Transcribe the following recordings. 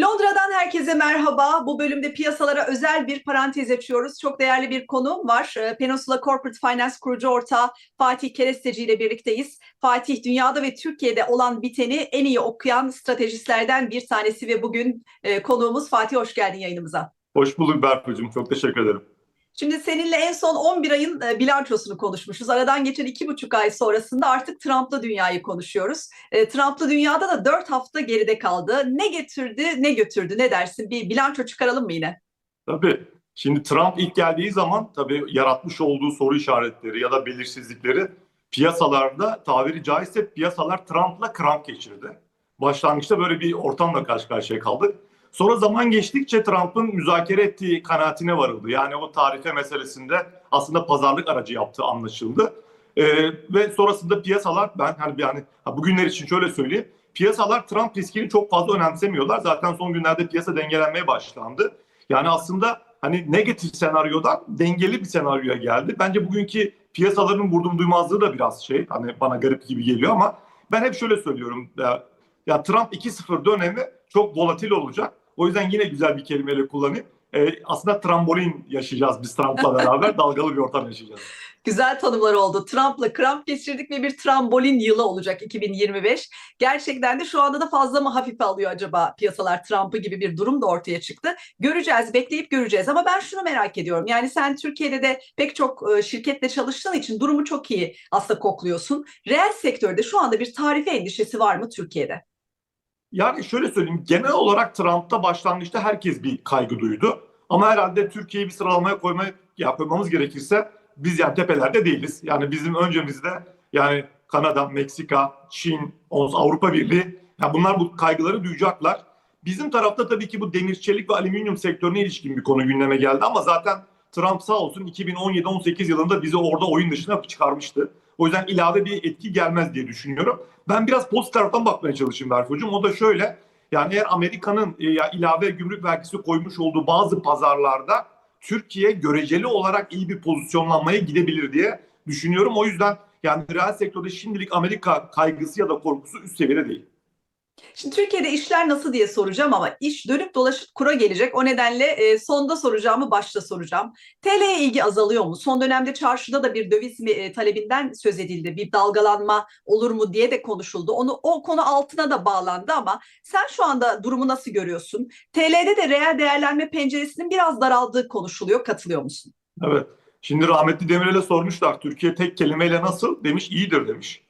Londra'dan herkese merhaba. Bu bölümde piyasalara özel bir parantez açıyoruz. Çok değerli bir konuğum var. Ee, Peninsula Corporate Finance kurucu ortağı Fatih Keresteci ile birlikteyiz. Fatih dünyada ve Türkiye'de olan biteni en iyi okuyan stratejistlerden bir tanesi ve bugün e, konuğumuz Fatih hoş geldin yayınımıza. Hoş bulduk Berfucuğum. Çok teşekkür ederim. Şimdi seninle en son 11 ayın e, bilançosunu konuşmuşuz. Aradan geçen iki buçuk ay sonrasında artık Trump'lı dünyayı konuşuyoruz. E, Trump'lı dünyada da 4 hafta geride kaldı. Ne getirdi, ne götürdü, ne dersin? Bir bilanço çıkaralım mı yine? Tabii. Şimdi Trump ilk geldiği zaman tabii yaratmış olduğu soru işaretleri ya da belirsizlikleri piyasalarda tabiri caizse piyasalar Trump'la kramp geçirdi. Başlangıçta böyle bir ortamla karşı karşıya kaldık. Sonra zaman geçtikçe Trump'ın müzakere ettiği kanaatine varıldı. Yani o tarife meselesinde aslında pazarlık aracı yaptığı anlaşıldı. Ee, ve sonrasında piyasalar ben hani yani bugünler için şöyle söyleyeyim. Piyasalar Trump riskini çok fazla önemsemiyorlar. Zaten son günlerde piyasa dengelenmeye başlandı. Yani aslında hani negatif senaryodan dengeli bir senaryoya geldi. Bence bugünkü piyasaların vurdum duymazlığı da biraz şey hani bana garip gibi geliyor ama ben hep şöyle söylüyorum. Ya, ya Trump 2-0 dönemi çok volatil olacak. O yüzden yine güzel bir kelimeyle kullanayım. Ee, aslında trambolin yaşayacağız biz Trump'la beraber. dalgalı bir ortam yaşayacağız. Güzel tanımlar oldu. Trump'la kramp geçirdik ve bir trambolin yılı olacak 2025. Gerçekten de şu anda da fazla mı hafife alıyor acaba piyasalar Trump'ı gibi bir durum da ortaya çıktı. Göreceğiz, bekleyip göreceğiz. Ama ben şunu merak ediyorum. Yani sen Türkiye'de de pek çok e, şirketle çalıştığın için durumu çok iyi aslında kokluyorsun. Reel sektörde şu anda bir tarife endişesi var mı Türkiye'de? Yani şöyle söyleyeyim genel olarak Trump'ta başlangıçta herkes bir kaygı duydu. Ama herhalde Türkiye'yi bir sıralamaya koymaya yapmamız gerekirse biz yani tepelerde değiliz. Yani bizim öncemizde yani Kanada, Meksika, Çin, Avrupa Birliği yani bunlar bu kaygıları duyacaklar. Bizim tarafta tabii ki bu demir, çelik ve alüminyum sektörüne ilişkin bir konu gündeme geldi ama zaten Trump sağ olsun 2017-18 yılında bizi orada oyun dışına çıkarmıştı. O yüzden ilave bir etki gelmez diye düşünüyorum. Ben biraz pozitif taraftan bakmaya çalışayım Berfucuğum. O da şöyle. Yani eğer Amerika'nın e, ilave gümrük vergisi koymuş olduğu bazı pazarlarda Türkiye göreceli olarak iyi bir pozisyonlanmaya gidebilir diye düşünüyorum. O yüzden yani reel sektörde şimdilik Amerika kaygısı ya da korkusu üst seviyede değil. Şimdi Türkiye'de işler nasıl diye soracağım ama iş dönüp dolaşıp kura gelecek. O nedenle e, sonda soracağımı başta soracağım. TL'ye ilgi azalıyor mu? Son dönemde çarşıda da bir döviz mi, e, talebinden söz edildi. Bir dalgalanma olur mu diye de konuşuldu. Onu o konu altına da bağlandı ama sen şu anda durumu nasıl görüyorsun? TL'de de reel değerlenme penceresinin biraz daraldığı konuşuluyor. Katılıyor musun? Evet. Şimdi rahmetli Demirel'e sormuşlar. Türkiye tek kelimeyle nasıl? Demiş iyidir demiş.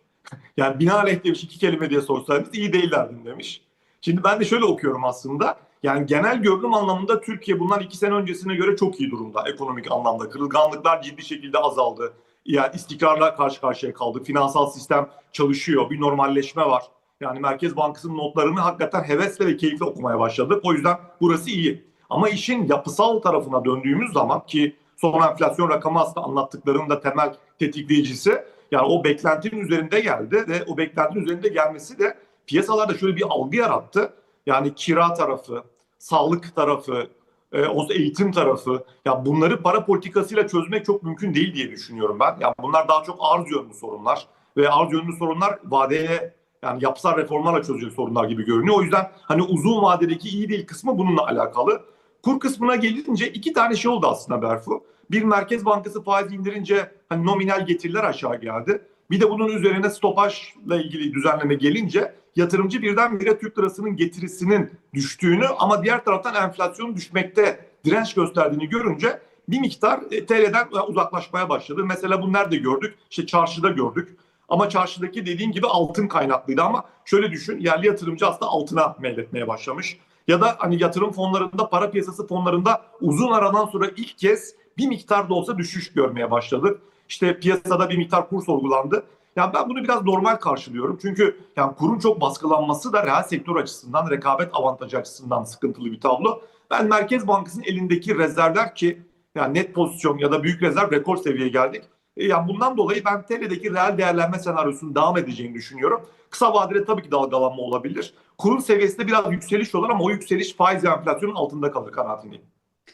Yani binaenaleyh demiş iki kelime diye sorsaydınız iyi değillerdim demiş. Şimdi ben de şöyle okuyorum aslında. Yani genel görünüm anlamında Türkiye bundan iki sene öncesine göre çok iyi durumda ekonomik anlamda. Kırılganlıklar ciddi şekilde azaldı. Yani istikrarla karşı karşıya kaldı. Finansal sistem çalışıyor. Bir normalleşme var. Yani Merkez Bankası'nın notlarını hakikaten hevesle ve keyifle okumaya başladık. O yüzden burası iyi. Ama işin yapısal tarafına döndüğümüz zaman ki son enflasyon rakamı aslında anlattıklarının da temel tetikleyicisi yani o beklentinin üzerinde geldi ve o beklentinin üzerinde gelmesi de piyasalarda şöyle bir algı yarattı. Yani kira tarafı, sağlık tarafı, e, eğitim tarafı ya bunları para politikasıyla çözmek çok mümkün değil diye düşünüyorum ben. Yani bunlar daha çok arz yönlü sorunlar ve arz yönlü sorunlar vadeye yani yapısal reformlarla çözecek sorunlar gibi görünüyor. O yüzden hani uzun vadedeki iyi değil kısmı bununla alakalı. Kur kısmına gelince iki tane şey oldu aslında Berfu. Bir Merkez Bankası faiz indirince hani nominal getiriler aşağı geldi. Bir de bunun üzerine stopajla ilgili düzenleme gelince yatırımcı birdenbire Türk lirasının getirisinin düştüğünü ama diğer taraftan enflasyonun düşmekte direnç gösterdiğini görünce bir miktar e, TL'den uzaklaşmaya başladı. Mesela bunu nerede gördük? İşte çarşıda gördük. Ama çarşıdaki dediğin gibi altın kaynaklıydı ama şöyle düşün yerli yatırımcı aslında altına meyletmeye başlamış. Ya da hani yatırım fonlarında para piyasası fonlarında uzun aradan sonra ilk kez bir miktar da olsa düşüş görmeye başladık. İşte piyasada bir miktar kur sorgulandı. Yani ben bunu biraz normal karşılıyorum. Çünkü yani kurun çok baskılanması da reel sektör açısından, rekabet avantajı açısından sıkıntılı bir tablo. Ben Merkez Bankası'nın elindeki rezervler ki yani net pozisyon ya da büyük rezerv rekor seviyeye geldik. E yani bundan dolayı ben TL'deki reel değerlenme senaryosunun devam edeceğini düşünüyorum. Kısa vadede tabii ki dalgalanma olabilir. Kurun seviyesinde biraz yükseliş olur ama o yükseliş faiz enflasyonun altında kalır kanaatindeyim.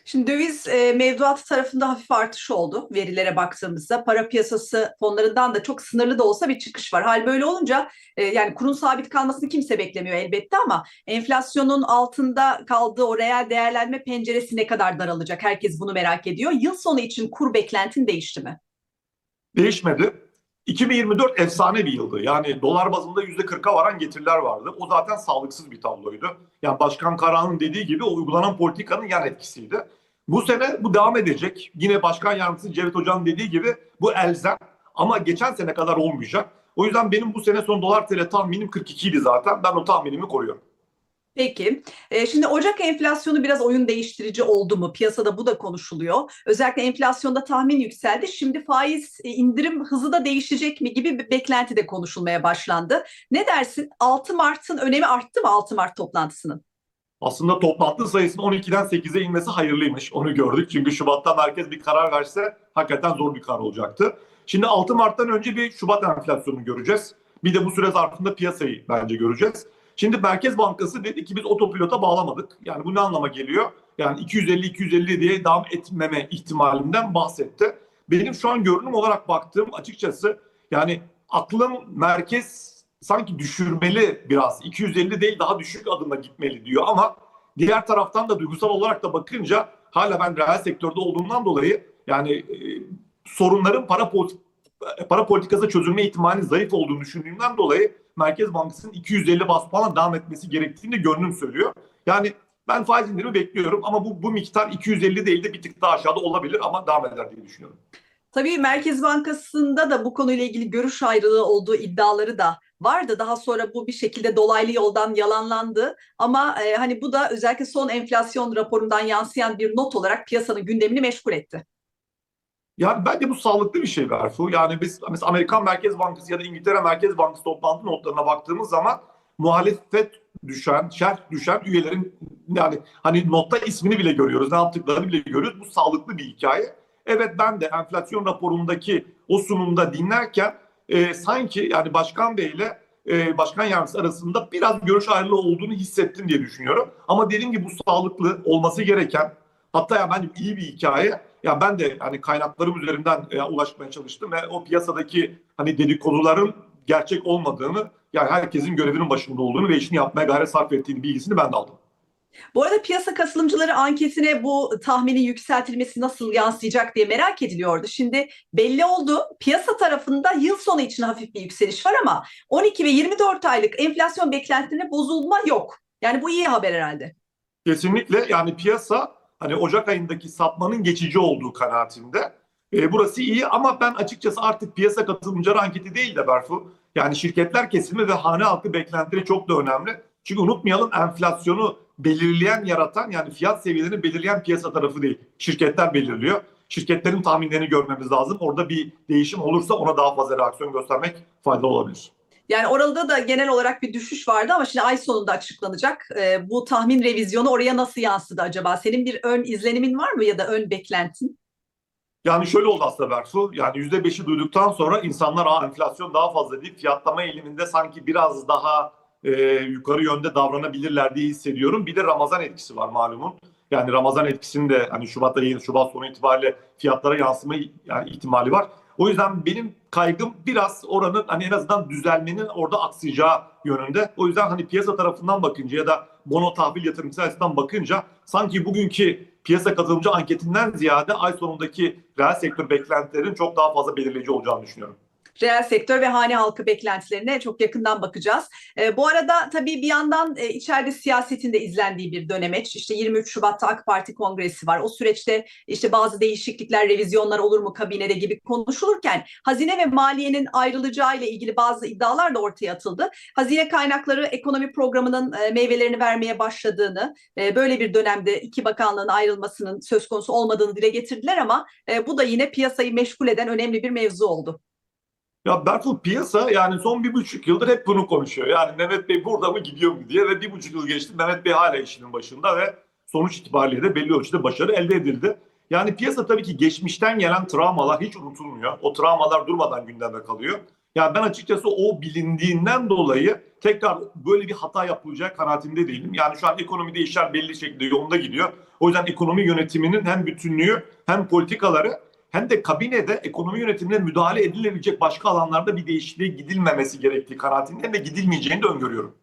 Şimdi döviz e, mevduatı tarafında hafif artış oldu verilere baktığımızda. Para piyasası fonlarından da çok sınırlı da olsa bir çıkış var. Hal böyle olunca e, yani kurun sabit kalmasını kimse beklemiyor elbette ama enflasyonun altında kaldığı o reel değerlenme penceresi ne kadar daralacak? Herkes bunu merak ediyor. Yıl sonu için kur beklentin değişti mi? Değişmedi. 2024 efsane bir yıldı. Yani dolar bazında %40'a varan getiriler vardı. O zaten sağlıksız bir tabloydu. Yani Başkan Karahan'ın dediği gibi o uygulanan politikanın yan etkisiydi. Bu sene bu devam edecek. Yine Başkan Yardımcısı Cevdet Hoca'nın dediği gibi bu elzem. Ama geçen sene kadar olmayacak. O yüzden benim bu sene son dolar TL tahminim 42 idi zaten. Ben o tahminimi koruyorum. Peki. E, şimdi Ocak enflasyonu biraz oyun değiştirici oldu mu? Piyasada bu da konuşuluyor. Özellikle enflasyonda tahmin yükseldi. Şimdi faiz e, indirim hızı da değişecek mi gibi bir beklenti de konuşulmaya başlandı. Ne dersin? 6 Mart'ın önemi arttı mı 6 Mart toplantısının? Aslında toplantı sayısının 12'den 8'e inmesi hayırlıymış. Onu gördük. Çünkü Şubat'ta merkez bir karar verse hakikaten zor bir karar olacaktı. Şimdi 6 Mart'tan önce bir Şubat enflasyonunu göreceğiz. Bir de bu süre zarfında piyasayı bence göreceğiz. Şimdi Merkez Bankası dedi ki biz otopilota bağlamadık. Yani bu ne anlama geliyor? Yani 250-250 diye devam etmeme ihtimalinden bahsetti. Benim şu an görünüm olarak baktığım açıkçası yani aklım merkez sanki düşürmeli biraz. 250 değil daha düşük adımla gitmeli diyor ama diğer taraftan da duygusal olarak da bakınca hala ben reel sektörde olduğumdan dolayı yani e, sorunların para politik para politikası çözülme ihtimalinin zayıf olduğunu düşündüğümden dolayı Merkez Bankası'nın 250 bas puanla devam etmesi gerektiğini de gönlüm söylüyor. Yani ben faiz indirimi bekliyorum ama bu, bu miktar 250 değil de bir tık daha aşağıda olabilir ama devam eder diye düşünüyorum. Tabii Merkez Bankası'nda da bu konuyla ilgili görüş ayrılığı olduğu iddiaları da vardı. Daha sonra bu bir şekilde dolaylı yoldan yalanlandı. Ama e, hani bu da özellikle son enflasyon raporundan yansıyan bir not olarak piyasanın gündemini meşgul etti. Yani bence bu sağlıklı bir şey Berfu. Yani biz mesela Amerikan Merkez Bankası ya da İngiltere Merkez Bankası toplantı notlarına baktığımız zaman muhalefet düşen, şerh düşen üyelerin yani hani notta ismini bile görüyoruz. Ne yaptıklarını bile görüyoruz. Bu sağlıklı bir hikaye. Evet ben de enflasyon raporundaki o sunumda dinlerken e, sanki yani Başkan Bey ile e, Başkan Yardımcısı arasında biraz görüş ayrılığı olduğunu hissettim diye düşünüyorum. Ama dediğim gibi bu sağlıklı olması gereken hatta ya bence iyi bir hikaye. Ya ben de hani kaynaklarım üzerinden e, ulaşmaya çalıştım ve o piyasadaki hani dedikoduların gerçek olmadığını yani herkesin görevinin başında olduğunu ve işini yapmaya gayret sarf ettiğini bilgisini ben de aldım. Bu arada piyasa katılımcıları anketine bu tahminin yükseltilmesi nasıl yansıyacak diye merak ediliyordu. Şimdi belli oldu. Piyasa tarafında yıl sonu için hafif bir yükseliş var ama 12 ve 24 aylık enflasyon beklentilerine bozulma yok. Yani bu iyi haber herhalde. Kesinlikle yani piyasa hani Ocak ayındaki sapmanın geçici olduğu kanaatinde. E, burası iyi ama ben açıkçası artık piyasa katılımcıları anketi değil de Berfu. Yani şirketler kesimi ve hane halkı beklentileri çok da önemli. Çünkü unutmayalım enflasyonu belirleyen, yaratan yani fiyat seviyelerini belirleyen piyasa tarafı değil. Şirketler belirliyor. Şirketlerin tahminlerini görmemiz lazım. Orada bir değişim olursa ona daha fazla reaksiyon göstermek faydalı olabilir. Yani orada da genel olarak bir düşüş vardı ama şimdi ay sonunda açıklanacak. Ee, bu tahmin revizyonu oraya nasıl yansıdı acaba? Senin bir ön izlenimin var mı ya da ön beklentin? Yani şöyle oldu aslında Berfu. Yani %5'i duyduktan sonra insanlar Aa, enflasyon daha fazla deyip fiyatlama eğiliminde sanki biraz daha e, yukarı yönde davranabilirler diye hissediyorum. Bir de Ramazan etkisi var malumun. Yani Ramazan etkisinin de hani Şubat'ta yayın, Şubat sonu itibariyle fiyatlara yansıma yani ihtimali var. O yüzden benim kaygım biraz oranın hani en azından düzelmenin orada aksayacağı yönünde. O yüzden hani piyasa tarafından bakınca ya da bono tahvil yatırımcısı açısından bakınca sanki bugünkü piyasa katılımcı anketinden ziyade ay sonundaki reel sektör beklentilerin çok daha fazla belirleyici olacağını düşünüyorum reel sektör ve hane halkı beklentilerine çok yakından bakacağız. E, bu arada tabii bir yandan e, içeride siyasetin de izlendiği bir dönemeç. İşte 23 Şubat'ta AK Parti kongresi var. O süreçte işte bazı değişiklikler, revizyonlar olur mu kabinede gibi konuşulurken hazine ve maliyenin ayrılacağı ile ilgili bazı iddialar da ortaya atıldı. Hazine kaynakları ekonomi programının e, meyvelerini vermeye başladığını, e, böyle bir dönemde iki bakanlığın ayrılmasının söz konusu olmadığını dile getirdiler ama e, bu da yine piyasayı meşgul eden önemli bir mevzu oldu. Ya Berfu piyasa yani son bir buçuk yıldır hep bunu konuşuyor. Yani Mehmet Bey burada mı gidiyor mu diye ve bir buçuk yıl geçti Mehmet Bey hala işinin başında ve sonuç itibariyle de belli ölçüde başarı elde edildi. Yani piyasa tabii ki geçmişten gelen travmalar hiç unutulmuyor. O travmalar durmadan gündemde kalıyor. Yani ben açıkçası o bilindiğinden dolayı tekrar böyle bir hata yapılacak kanaatinde değilim. Yani şu an ekonomide işler belli şekilde yolunda gidiyor. O yüzden ekonomi yönetiminin hem bütünlüğü hem politikaları hem de kabinede ekonomi yönetimine müdahale edilebilecek başka alanlarda bir değişikliğe gidilmemesi gerektiği kanaatindeyim ve gidilmeyeceğini de öngörüyorum.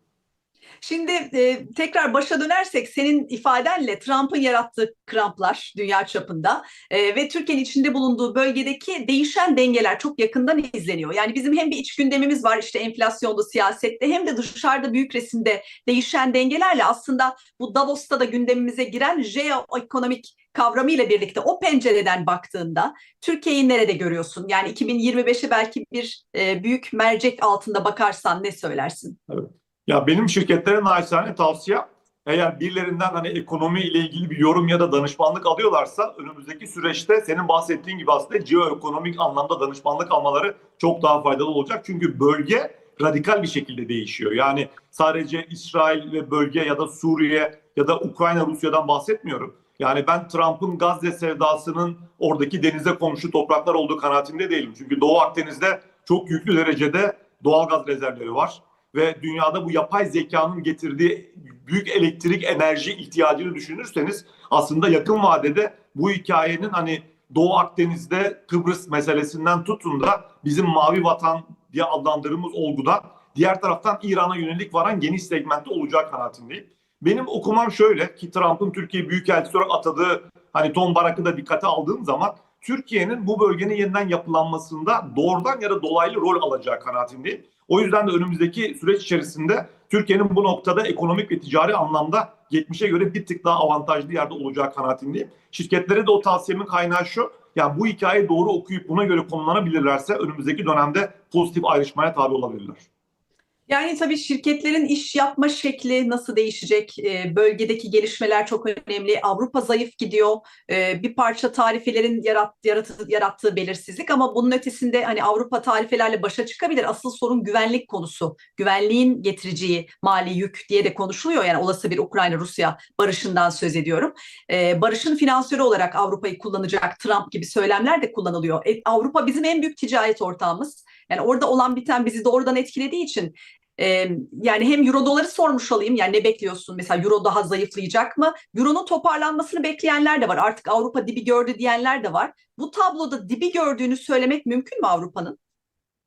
Şimdi e, tekrar başa dönersek senin ifadenle Trump'ın yarattığı kramplar dünya çapında e, ve Türkiye'nin içinde bulunduğu bölgedeki değişen dengeler çok yakından izleniyor. Yani bizim hem bir iç gündemimiz var işte enflasyonda, siyasette hem de dışarıda büyük resimde değişen dengelerle aslında bu Davos'ta da gündemimize giren jeoekonomik kavramıyla birlikte o pencereden baktığında Türkiye'yi nerede görüyorsun? Yani 2025'e belki bir e, büyük mercek altında bakarsan ne söylersin? Evet. Ya benim şirketlere naçizane tavsiye eğer birilerinden hani ekonomi ile ilgili bir yorum ya da danışmanlık alıyorlarsa önümüzdeki süreçte senin bahsettiğin gibi aslında jeoekonomik anlamda danışmanlık almaları çok daha faydalı olacak. Çünkü bölge radikal bir şekilde değişiyor. Yani sadece İsrail ve bölge ya da Suriye ya da Ukrayna Rusya'dan bahsetmiyorum. Yani ben Trump'ın Gazze sevdasının oradaki denize komşu topraklar olduğu kanaatinde değilim. Çünkü Doğu Akdeniz'de çok yüklü derecede doğal gaz rezervleri var ve dünyada bu yapay zekanın getirdiği büyük elektrik enerji ihtiyacını düşünürseniz aslında yakın vadede bu hikayenin hani Doğu Akdeniz'de Kıbrıs meselesinden tutun da bizim mavi vatan diye adlandırdığımız olguda diğer taraftan İran'a yönelik varan geniş segmentte olacağı kanaatindeyim. Benim okumam şöyle ki Trump'ın Türkiye Büyükelçisi olarak atadığı hani Tom Barak'ı da dikkate aldığım zaman Türkiye'nin bu bölgenin yeniden yapılanmasında doğrudan ya da dolaylı rol alacağı kanaatindeyim. O yüzden de önümüzdeki süreç içerisinde Türkiye'nin bu noktada ekonomik ve ticari anlamda 70'e göre bir tık daha avantajlı yerde olacağı kanaatindeyim. Şirketlere de o tavsiyemin kaynağı şu. Yani bu hikayeyi doğru okuyup buna göre konumlanabilirlerse önümüzdeki dönemde pozitif ayrışmaya tabi olabilirler. Yani tabii şirketlerin iş yapma şekli nasıl değişecek? E, bölgedeki gelişmeler çok önemli. Avrupa zayıf gidiyor. E, bir parça tarifelerin yarat, yaratı, yarattığı belirsizlik ama bunun ötesinde hani Avrupa tarifelerle başa çıkabilir. Asıl sorun güvenlik konusu. Güvenliğin getireceği mali yük diye de konuşuluyor. Yani olası bir Ukrayna-Rusya barışından söz ediyorum. E, barışın finansörü olarak Avrupa'yı kullanacak Trump gibi söylemler de kullanılıyor. E, Avrupa bizim en büyük ticaret ortağımız. Yani orada olan biten bizi doğrudan etkilediği için ee, yani hem euro doları sormuş olayım. Yani ne bekliyorsun? Mesela euro daha zayıflayacak mı? Euronun toparlanmasını bekleyenler de var. Artık Avrupa dibi gördü diyenler de var. Bu tabloda dibi gördüğünü söylemek mümkün mü Avrupa'nın?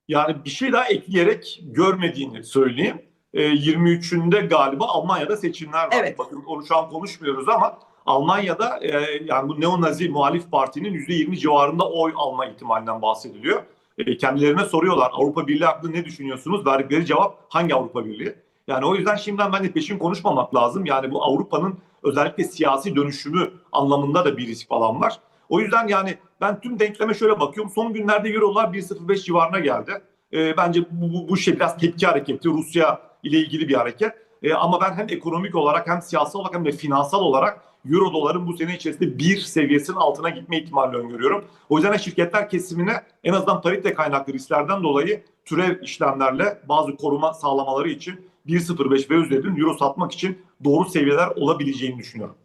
Yani bir şey daha ekleyerek görmediğini söyleyeyim. E, 23'ünde galiba Almanya'da seçimler var. Evet. Bakın onu şu an konuşmuyoruz ama Almanya'da e, yani bu neonazi muhalif partinin %20 civarında oy alma ihtimalinden bahsediliyor. E, kendilerine soruyorlar Avrupa Birliği hakkında ne düşünüyorsunuz? Verdikleri cevap hangi Avrupa Birliği? Yani o yüzden şimdiden bence peşin konuşmamak lazım. Yani bu Avrupa'nın özellikle siyasi dönüşümü anlamında da bir risk falan var. O yüzden yani ben tüm denkleme şöyle bakıyorum. Son günlerde Euro'lar 1.05 civarına geldi. E, bence bu, bu, bu şey biraz tepki hareketi. Rusya ile ilgili bir hareket. E, ama ben hem ekonomik olarak hem siyasal olarak hem de finansal olarak Euro doların bu sene içerisinde bir seviyesinin altına gitme ihtimali öngörüyorum. O yüzden de şirketler kesimine en azından parite kaynaklı risklerden dolayı türev işlemlerle bazı koruma sağlamaları için 1.05 ve üzerinde Euro satmak için doğru seviyeler olabileceğini düşünüyorum.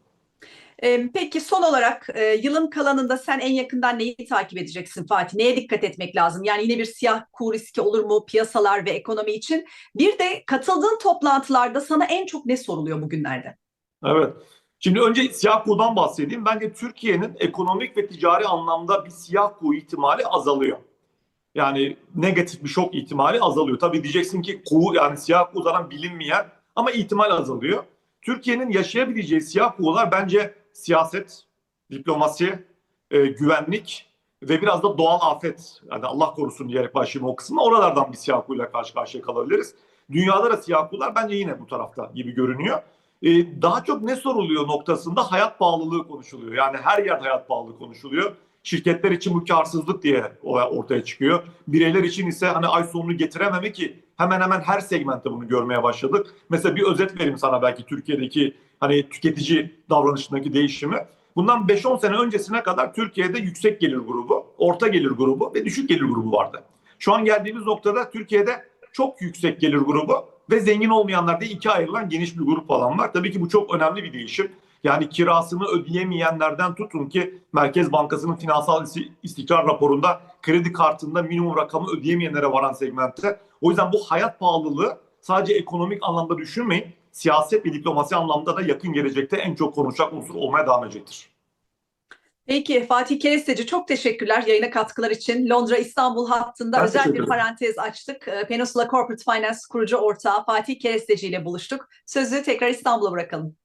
Ee, peki son olarak e, yılın kalanında sen en yakından neyi takip edeceksin Fatih? Neye dikkat etmek lazım? Yani yine bir siyah kur riski olur mu piyasalar ve ekonomi için? Bir de katıldığın toplantılarda sana en çok ne soruluyor bugünlerde? Evet. Şimdi önce siyah kuğudan bahsedeyim. Bence Türkiye'nin ekonomik ve ticari anlamda bir siyah kuğu ihtimali azalıyor. Yani negatif bir şok ihtimali azalıyor. Tabii diyeceksin ki kuğu yani siyah kuğu zaten bilinmeyen ama ihtimal azalıyor. Türkiye'nin yaşayabileceği siyah kuğular bence siyaset, diplomasi, e, güvenlik ve biraz da doğal afet. Yani Allah korusun diyerek başlayayım o kısmına. Oralardan bir siyah kuğuyla karşı karşıya kalabiliriz. Dünyada da siyah kuğular bence yine bu tarafta gibi görünüyor. Ee, daha çok ne soruluyor noktasında hayat pahalılığı konuşuluyor. Yani her yerde hayat pahalılığı konuşuluyor. Şirketler için bu karsızlık diye ortaya çıkıyor. Bireyler için ise hani ay sonunu getirememe ki hemen hemen her segmentte bunu görmeye başladık. Mesela bir özet vereyim sana belki Türkiye'deki hani tüketici davranışındaki değişimi. Bundan 5-10 sene öncesine kadar Türkiye'de yüksek gelir grubu, orta gelir grubu ve düşük gelir grubu vardı. Şu an geldiğimiz noktada Türkiye'de çok yüksek gelir grubu ve zengin olmayanlar diye ikiye ayrılan geniş bir grup falan var. Tabii ki bu çok önemli bir değişim. Yani kirasını ödeyemeyenlerden tutun ki Merkez Bankası'nın finansal isti- istikrar raporunda kredi kartında minimum rakamı ödeyemeyenlere varan segmentte. O yüzden bu hayat pahalılığı sadece ekonomik anlamda düşünmeyin. Siyaset ve diplomasi anlamda da yakın gelecekte en çok konuşacak unsur olmaya devam edecektir. Peki Fatih Keresteci çok teşekkürler yayına katkılar için. Londra İstanbul hattında Ben özel bir parantez açtık. Ee, Peninsula Corporate Finance kurucu ortağı Fatih Keresteci ile buluştuk. Sözü tekrar İstanbul'a bırakalım.